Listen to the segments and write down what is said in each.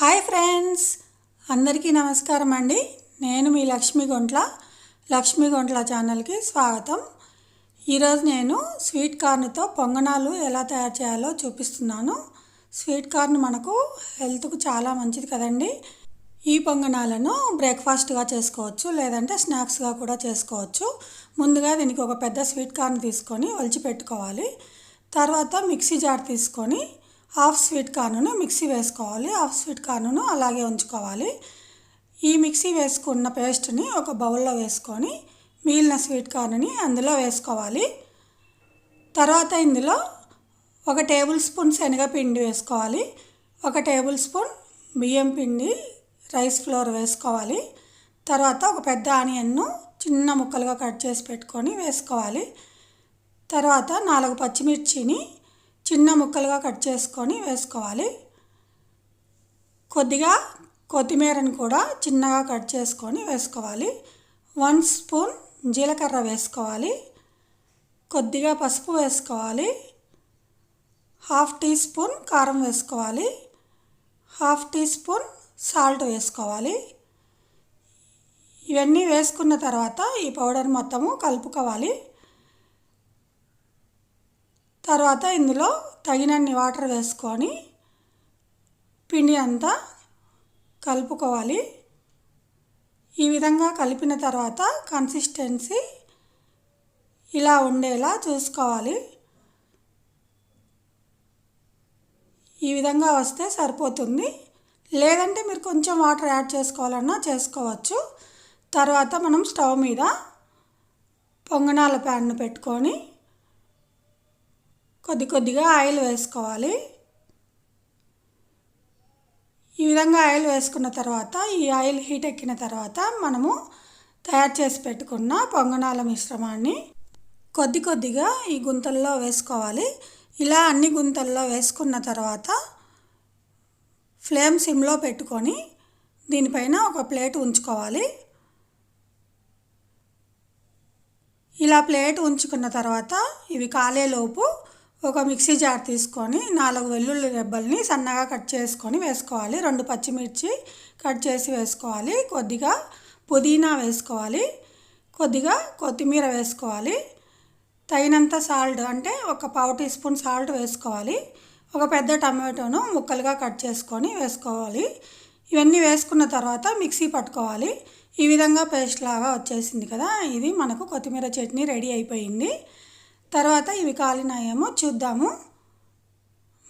Hi friends అందరికీ నమస్కారం అండి. నేను మీ లక్ష్మీ గుంట్ల లక్ష్మీ గుంట్ల ఛానల్కి స్వాగతం. ఈరోజు నేను స్వీట్ కార్న్తో పొంగనాలు ఎలా తయారు చేయాలో చూపిస్తున్నాను. స్వీట్ కార్న్ మనకు హెల్త్కు చాలా మంచిది కదండి. ఈ పొంగనాలను బ్రేక్ఫాస్ట్గా చేసుకోవచ్చు లేదంటే స్నాక్స్గా కూడా చేసుకోవచ్చు. ముందుగా దీనికి ఒక పెద్ద స్వీట్ కార్న్ తీసుకొని ఒలిచి పెట్టుకోవాలి తర్వాత మిక్సీ జార్ తీసుకొని హాఫ్ స్వీట్ కార్న్ను మిక్సీ వేసుకోవాలి. హాఫ్ స్వీట్ కార్న్ను అలాగే ఉంచుకోవాలి. ఈ మిక్సీ వేసుకున్న పేస్ట్ని ఒక బౌల్లో వేసుకొని మిగిలిన స్వీట్ కార్న్ని అందులో వేసుకోవాలి. తర్వాత ఇందులో ఒక టేబుల్ స్పూన్ శనగపిండి వేసుకోవాలి. ఒక టేబుల్ స్పూన్ బియ్యం పిండి రైస్ ఫ్లోర్ వేసుకోవాలి. తర్వాత ఒక పెద్ద ఆనియన్ను చిన్న ముక్కలుగా కట్ చేసి పెట్టుకొని వేసుకోవాలి. తర్వాత నాలుగు పచ్చిమిర్చిని చిన్న ముక్కలుగా కట్ చేసుకొని వేసుకోవాలి. కొద్దిగా కొత్తిమీరని కూడా చిన్నగా కట్ చేసుకొని వేసుకోవాలి. వన్ స్పూన్ జీలకర్ర వేసుకోవాలి. కొద్దిగా పసుపు వేసుకోవాలి. హాఫ్ టీ స్పూన్ కారం వేసుకోవాలి. హాఫ్ టీ స్పూన్ సాల్ట్ వేసుకోవాలి. ఇవన్నీ వేసుకున్న తర్వాత ఈ పౌడర్ మొత్తము కలుపుకోవాలి. తర్వాత ఇందులో తగినన్ని వాటర్ వేసుకొని పిండి అంతా కలుపుకోవాలి. ఈ విధంగా కలిపిన తర్వాత కన్సిస్టెన్సీ ఇలా ఉండేలా చూసుకోవాలి. ఈ విధంగా వస్తే సరిపోతుంది. లేదంటే మీరు కొంచెం వాటర్ యాడ్ చేసుకోవాలన్నా చేసుకోవచ్చు. తర్వాత మనం స్టవ్ మీద పొంగనాల ప్యాన్ను పెట్టుకొని కొద్ది కొద్దిగా ఆయిల్ వేసుకోవాలి. ఈ విధంగా ఆయిల్ వేసుకున్న తర్వాత ఈ ఆయిల్ హీట్ ఎక్కిన తర్వాత మనము తయారు చేసి పెట్టుకున్న పొంగనాల మిశ్రమాన్ని కొద్ది కొద్దిగా ఈ గుంతల్లో వేసుకోవాలి. ఇలా అన్ని గుంతల్లో వేసుకున్న తర్వాత ఫ్లేమ్ సిమ్లో పెట్టుకొని దీనిపైన ఒక ప్లేట్ ఉంచుకోవాలి. ఇలా ప్లేట్ ఉంచుకున్న తర్వాత ఇవి కాలేలోపు ఒక మిక్సీ జార్ తీసుకొని నాలుగు వెల్లుల్లి రెబ్బల్ని సన్నగా కట్ చేసుకొని వేసుకోవాలి. రెండు పచ్చిమిర్చి కట్ చేసి వేసుకోవాలి. కొద్దిగా పుదీనా వేసుకోవాలి. కొద్దిగా కొత్తిమీర వేసుకోవాలి. తగినంత సాల్ట్ అంటే ఒక పావు టీ స్పూన్ సాల్ట్ వేసుకోవాలి. ఒక పెద్ద టమాటోను ముక్కలుగా కట్ చేసుకొని వేసుకోవాలి. ఇవన్నీ వేసుకున్న తర్వాత మిక్సీ పట్టుకోవాలి. ఈ విధంగా పేస్ట్ లాగా వచ్చేసింది కదా. ఇది మనకు కొత్తిమీర చట్నీ రెడీ అయిపోయింది. తర్వాత ఇవి కాలినాయేమో చూద్దాము.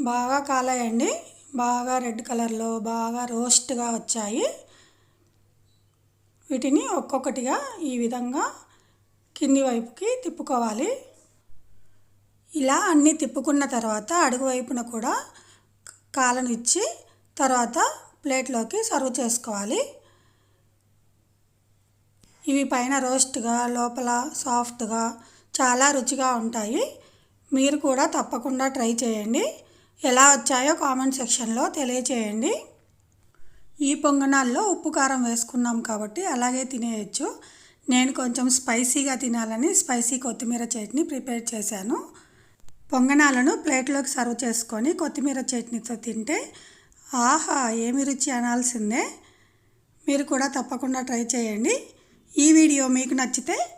బాగా కాలాయండి. బాగా రెడ్ కలర్లో బాగా రోస్ట్గా వచ్చాయి. వీటిని ఒక్కొక్కటిగా ఈ విధంగా కింది వైపుకి తిప్పుకోవాలి. ఇలా అన్నీ తిప్పుకున్న తర్వాత అడుగు వైపున కూడా కాలనిచ్చి తర్వాత ప్లేట్లోకి సర్వ్ చేసుకోవాలి. ఇవి పైన రోస్ట్గా లోపల సాఫ్ట్గా చాలా రుచిగా ఉంటాయి. మీరు కూడా తప్పకుండా ట్రై చేయండి. ఎలా వచ్చాయో కామెంట్ సెక్షన్లో తెలియచేయండి. ఈ పొంగనాల్లో ఉప్పు కారం వేసుకున్నాం కాబట్టి అలాగే తినేయచ్చు. నేను కొంచెం స్పైసీగా తినాలని స్పైసీ కొత్తిమీర చట్నీ ప్రిపేర్ చేశాను. పొంగనాలను ప్లేట్లోకి సర్వ్ చేసుకొని కొత్తిమీర చట్నీతో తింటే ఆహా ఏమి రుచి అనాల్సిందే. మీరు కూడా తప్పకుండా ట్రై చేయండి. ఈ వీడియో మీకు నచ్చితే